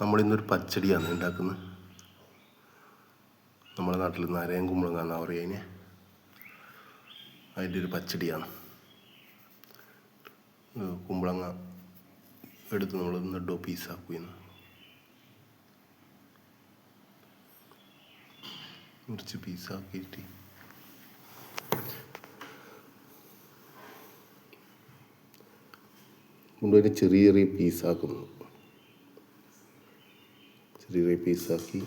നമ്മളിന്നൊരു പച്ചടിയാണ് ഉണ്ടാക്കുന്നത്. നമ്മുടെ നാട്ടിൽ നരയും കുമ്പളങ്ങ എന്നാ പറയുക അതിന് അതിന്റെ ഒരു പച്ചടിയാണ്. കുമ്പളങ്ങ എടുത്ത് നമ്മൾ നെഡോ പീസാക്കുകയെന്ന് മുറിച്ച് പീസാക്കിയിട്ട്. കൊണ്ടുപോയി ചെറിയ ചെറിയ പീസാക്കുന്നു. ചെറിയ ചെറിയ പീസാക്കി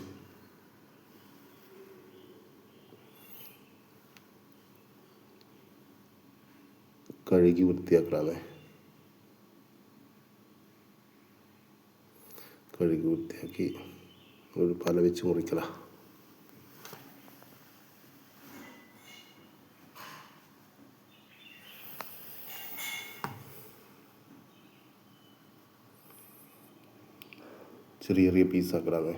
കഴുകി വൃത്തിയാക്കണേ കഴുകി വൃത്തിയാക്കി ഒരു പല വെച്ച് മുറിക്കല ചെറിയ ചെറിയ പീസാക്കടാവേ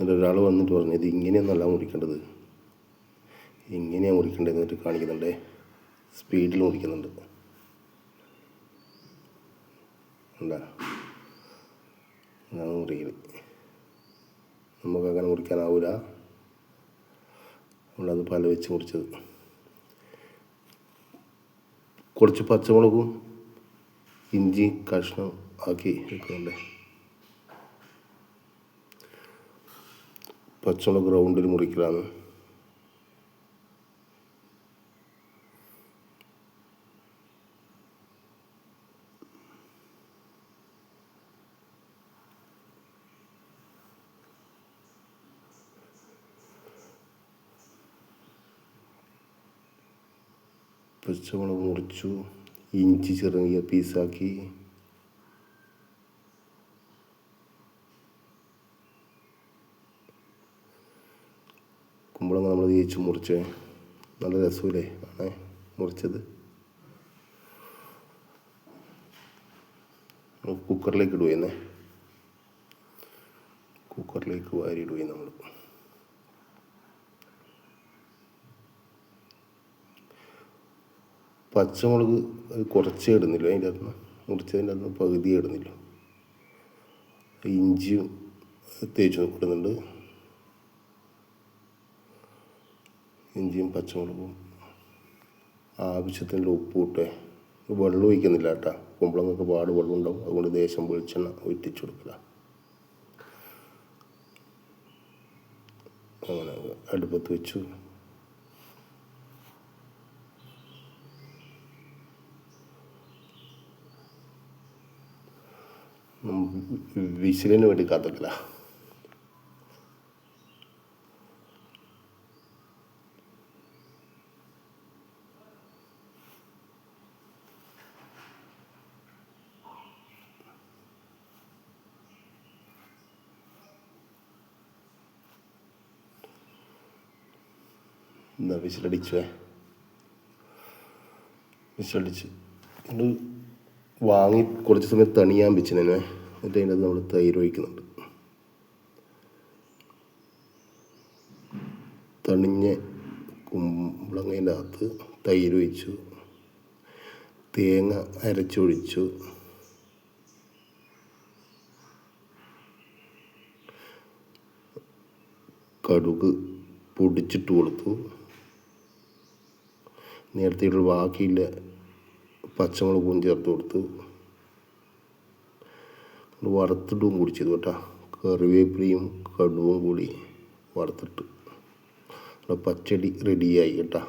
എന്നിട്ട് ഒരാൾ വന്നിട്ട് പറഞ്ഞു ഇത് ഇങ്ങനെയൊന്നല്ല മുറിക്കേണ്ടത്. ഇങ്ങനെയാണ് മുറിക്കേണ്ടത് എന്നിട്ട് കാണിക്കുന്നുണ്ട്. സ്പീഡിൽ മുറിക്കുന്നുണ്ട്. ഉണ്ടാ അതാണ് മുറിക്കൽ നമുക്ക് അങ്ങനെ മുറിക്കാനാവില്ല നമ്മളത് പല വെച്ച് മുറിച്ചത് കുറച്ച് പച്ചമുളകും ഇഞ്ചി കഷ്ണം ആക്കി വെക്കുന്നുണ്ടേ. പച്ചമുളക് ഗ്രൗണ്ടിൽ മുറിക്കലാണ്. പച്ചമുളക് മുറിച്ചു ഇഞ്ചി ചെറുങ്ങിയ പീസാക്കി. കുമ്പളങ്ങ നമ്മൾ തേച്ച് മുറിച്ചേ. നല്ല രസമില്ലേ ആണേ മുറിച്ചത്. കുക്കറിലേക്ക് ഇടുവേന്നേ കുക്കറിലേക്ക് വാരി ഇടുവേ നമ്മൾ പച്ചമുളക് കുറച്ച് ഇടുന്നില്ല. അതിന്റെ അകത്ത് നിന്ന് മുറിച്ചതിന്റെ അകത്ത് നിന്ന് പകുതി ഇടുന്നില്ല. ഇഞ്ചിയും തേച്ച് നോക്കിടുന്നുണ്ട് ഇഞ്ചിയും പച്ചമുളകും ആവശ്യത്തിനുള്ള ഉപ്പ് ഇട്ടേ. വെള്ളം ഒഴിക്കുന്നില്ല കേട്ടാ. കുമ്പളങ്ങൾക്ക് പാട് വെള്ളം ഉണ്ടാവും. അതുകൊണ്ട് ദേശം വെളിച്ചെണ്ണ ഒറ്റിച്ചു കൊടുക്കില്ല അങ്ങനെ അടുപ്പത്ത് വെച്ചു. വിസിലിന് വേണ്ടി കാത്തിട്ടില്ല എന്താ വിസിലടിച്ചേ? വിസിലടിച്ച്. വാങ്ങി കുറച്ച് സമയം തണിയാൻ വെച്ചിനെ എന്നിട്ട് അതിന്റെ നമ്മൾ തൈര് ഒഴിക്കുന്നുണ്ട്. തണിഞ്ഞ കുമ്പളങ്ങേന്റെ അകത്ത് തൈര് ഒഴിച്ചു. തേങ്ങ അരച്ചൊഴിച്ചു. കടുക് പൊടിച്ചിട്ട് കൊടുത്തു. നേരത്തെ ബാക്കിയില്ല പച്ചമുളകും ചേർത്ത് കൊടുത്ത് വറുത്തിട്ടും കൂടി ചെയ്തു കേട്ടോ. കറിവേപ്പിലയും കടുവും കൂടി വറുത്തിട്ട് പച്ചടി റെഡിയായി കേട്ടോ.